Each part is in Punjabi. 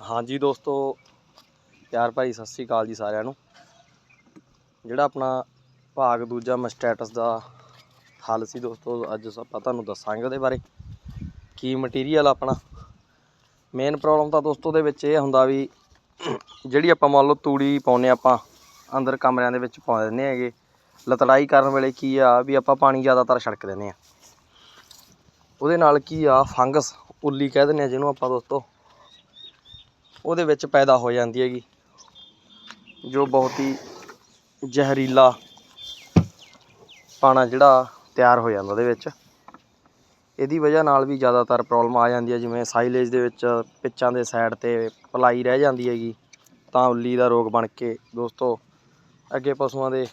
ਹਾਂਜੀ ਦੋਸਤੋ, ਪਿਆਰ ਭਾਈ ਸਤਿ ਸ੍ਰੀ ਅਕਾਲ ਜੀ ਸਾਰਿਆਂ ਨੂੰ। ਜਿਹੜਾ ਆਪਣਾ ਭਾਗ ਦੂਜਾ ਮਸਟੈਟਸ ਦਾ ਹੱਲ ਸੀ ਦੋਸਤੋ, ਅੱਜ ਆਪਾਂ ਤੁਹਾਨੂੰ ਦੱਸਾਂਗੇ ਉਹਦੇ ਬਾਰੇ। ਕੀ ਮਟੀਰੀਅਲ ਆਪਣਾ? ਮੇਨ ਪ੍ਰੋਬਲਮ ਤਾਂ ਦੋਸਤੋ ਦੇ ਵਿੱਚ ਇਹ ਹੁੰਦਾ ਵੀ ਜਿਹੜੀ ਆਪਾਂ ਮੰਨ ਲਓ ਤੂੜੀ ਪਾਉਨੇ ਆਪਾਂ, ਅੰਦਰ ਕਮਰਿਆਂ ਦੇ ਵਿੱਚ ਪਾ ਦਿੰਦੇ ਹੈਗੇ। ਲਤੜਾਈ ਕਰਨ ਵੇਲੇ ਕੀ ਆ ਵੀ ਆਪਾਂ ਪਾਣੀ ਜ਼ਿਆਦਾਤਰ ਛੜਕ ਦਿੰਦੇ ਆ ਉਹਦੇ ਨਾਲ ਕੀ ਆ, ਫੰਗਸ, ਉੱਲੀ ਕਹਿ ਦਿੰਦੇ ਆ ਜਿਹਨੂੰ ਆਪਾਂ ਦੋਸਤੋ। ਉਹਦੇ ਵਿੱਚ ਪੈਦਾ ਹੋ ਜਾਂਦੀ ਹੈਗੀ, ਜੋ ਬਹੁਤ ਹੀ ਜ਼ਹਿਰੀਲਾ ਪਾਣਾ ਜਿਹੜਾ ਤਿਆਰ ਹੋ ਜਾਂਦਾ ਉਹਦੇ ਵਿੱਚ। ਇਹਦੀ ਵਜ੍ਹਾ ਨਾਲ ਵੀ ਜ਼ਿਆਦਾਤਰ ਪ੍ਰੋਬਲਮ ਆ ਜਾਂਦੀ ਹੈ, ਜਿਵੇਂ ਸਾਈਲੇਜ ਦੇ ਵਿੱਚ ਪਿੱਚਾਂ ਦੇ ਸਾਈਡ ਤੇ ਪਲਾਈ ਰਹਿ ਜਾਂਦੀ ਹੈਗੀ, ਤਾਂ ਉੱਲੀ ਦਾ ਰੋਗ ਬਣ ਕੇ ਦੋਸਤੋ ਅੱਗੇ ਪਸ਼ੂਆਂ ਦੇ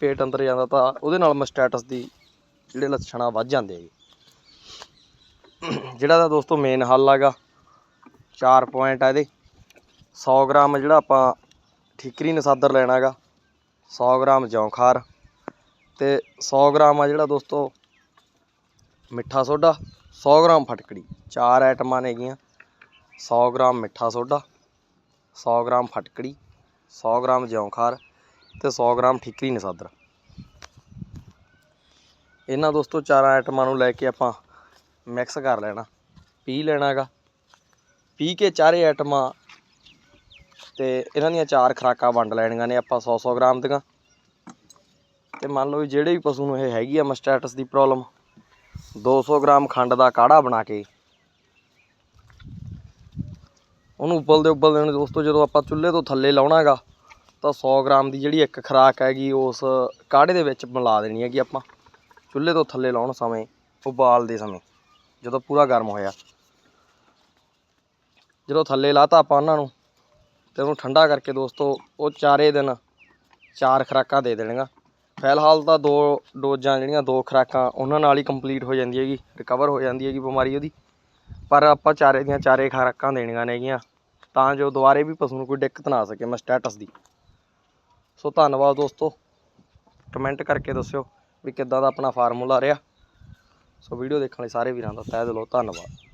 ਪੇਟ ਅੰਦਰ ਜਾਂਦਾ, ਤਾਂ ਉਹਦੇ ਨਾਲ ਮਸਟੈਟਸ ਦੀ ਜਿਹੜੇ ਲੱਛਣ ਆ ਵੱਧ ਜਾਂਦੇ ਹੈਗੇ। ਜਿਹੜਾ ਦਾ ਦੋਸਤੋ ਮੇਨ ਹੱਲ ਹੈਗਾ, ਚਾਰ ਪੁਆਇੰਟ ਆ ਇਹਦੇ। 100 ਗ੍ਰਾਮ ਜਿਹੜਾ ਆਪਾਂ ਠੀਕਰੀ ਨਸਾਦਰ ਲੈਣਾ ਹੈਗਾ 100 ਗ੍ਰਾਮ ਜੌਂਖਾਰ ਤੇ 100 ਗ੍ਰਾਮ ਆ ਜਿਹੜਾ ਦੋਸਤੋ ਮਿੱਠਾ ਸੋਡਾ 100 ਗ੍ਰਾਮ ਫਟਕੜੀ, ਚਾਰ ਆਈਟਮਾਂ ਨੇਗੀਆਂ 100 ਗ੍ਰਾਮ ਮਿੱਠਾ ਸੋਡਾ 100 ਗ੍ਰਾਮ ਫਟਕੜੀ 100 ਗ੍ਰਾਮ ਜੌਂਖਾਰ ਤੇ 100 ਗ੍ਰਾਮ ਠੀਕਰੀ ਨਸਾਦਰ। ਇਹਨਾਂ ਦੋਸਤੋ ਚਾਰਾਂ ਆਈਟਮਾਂ ਨੂੰ ਲੈ ਕੇ ਆਪਾਂ ਮਿਕਸ ਕਰ ਲੈਣਾ, ਪੀ ਲੈਣਾ ਹੈਗਾ। ਪੀ ਕੇ ਚਾਰੇ ਆਈਟਮਾਂ ਤੇ ਇਹਨਾਂ ਦੀਆਂ ਚਾਰ ਖੁਰਾਕਾਂ ਵੰਡ ਲੈਣੀਆਂ ਨੇ ਆਪਾਂ 100 100 ਗ੍ਰਾਮ ਦੀਆਂ। ਤੇ ਮੰਨ ਲਓ ਜਿਹੜੇ ਵੀ ਪਸ਼ੂ ਨੂੰ ਇਹ ਹੈਗੀ ਆ ਮਸਟੈਟਸ ਦੀ ਪ੍ਰੋਬਲਮ 200 ਗ੍ਰਾਮ ਖੰਡ ਦਾ ਕਾੜਾ ਬਣਾ ਕੇ ਉਹਨੂੰ ਉਬਲਦੇ ਉਬਲਦੇ ਨੂੰ ਦੋਸਤੋ ਜਦੋਂ ਆਪਾਂ ਚੁੱਲ੍ਹੇ ਤੋਂ ਥੱਲੇ ਲਾਉਣਾ ਹੈਗਾ ਤਾਂ 100 ਗ੍ਰਾਮ ਦੀ ਜਿਹੜੀ ਇੱਕ ਖੁਰਾਕ ਹੈਗੀ ਉਸ ਕਾੜੇ ਦੇ ਵਿੱਚ ਮਿਲਾ ਦੇਣੀ ਹੈਗੀ ਆਪਾਂ। ਚੁੱਲ੍ਹੇ ਤੋਂ ਥੱਲੇ ਲਾਉਣ ਸਮੇਂ ਉਬਾਲਦੇ ਸਮੇਂ, ਜਦੋਂ ਪੂਰਾ ਗਰਮ ਹੋਇਆ। ਜਦੋਂ ਥੱਲੇ ਲਾਤਾ ਆਪਾਂ ਉਹਨਾਂ ਨੂੰ ਤੇ ਉਹਨੂੰ ਠੰਡਾ ਕਰਕੇ ਦੋਸਤੋ, ਉਹ ਚਾਰੇ ਦਿਨ ਚਾਰ ਖੁਰਾਕਾਂ ਦੇ ਦੇਣੀਆਂ। ਫਿਲਹਾਲ ਤਾਂ ਦੋ ਡੋਜ਼ਾਂ ਜਿਹੜੀਆਂ, ਦੋ ਖੁਰਾਕਾਂ ਉਹਨਾਂ ਨਾਲ ਹੀ ਕੰਪਲੀਟ ਹੋ ਜਾਂਦੀ ਹੈਗੀ ਰਿਕਵਰ ਹੋ ਜਾਂਦੀ ਹੈਗੀ ਬਿਮਾਰੀ ਉਹਦੀ। ਪਰ ਆਪਾਂ ਚਾਰੇ ਦੀਆਂ ਚਾਰੇ ਖੁਰਾਕਾਂ ਦੇਣੀਆਂ ਨੇਗੀਆਂ, ਤਾਂ ਜੋ ਦੁਬਾਰੇ ਵੀ ਪਸ਼ੂ ਨੂੰ ਕੋਈ ਦਿੱਕਤ ਨਾ ਆ ਸਕੇ ਮੈਂ ਮਸਟੈਟਸ ਦੀ। ਸੋ ਧੰਨਵਾਦ ਦੋਸਤੋ। ਕਮੈਂਟ ਕਰਕੇ ਦੱਸਿਓ ਵੀ ਕਿੱਦਾਂ ਦਾ ਆਪਣਾ ਫਾਰਮੂਲਾ ਰਿਹਾ। ਸੋ ਵੀਡੀਓ ਦੇਖਣ ਲਈ ਸਾਰੇ ਵੀਰਾਂ ਦਾ ਤਹਿ ਦਿਲੋਂ ਧੰਨਵਾਦ।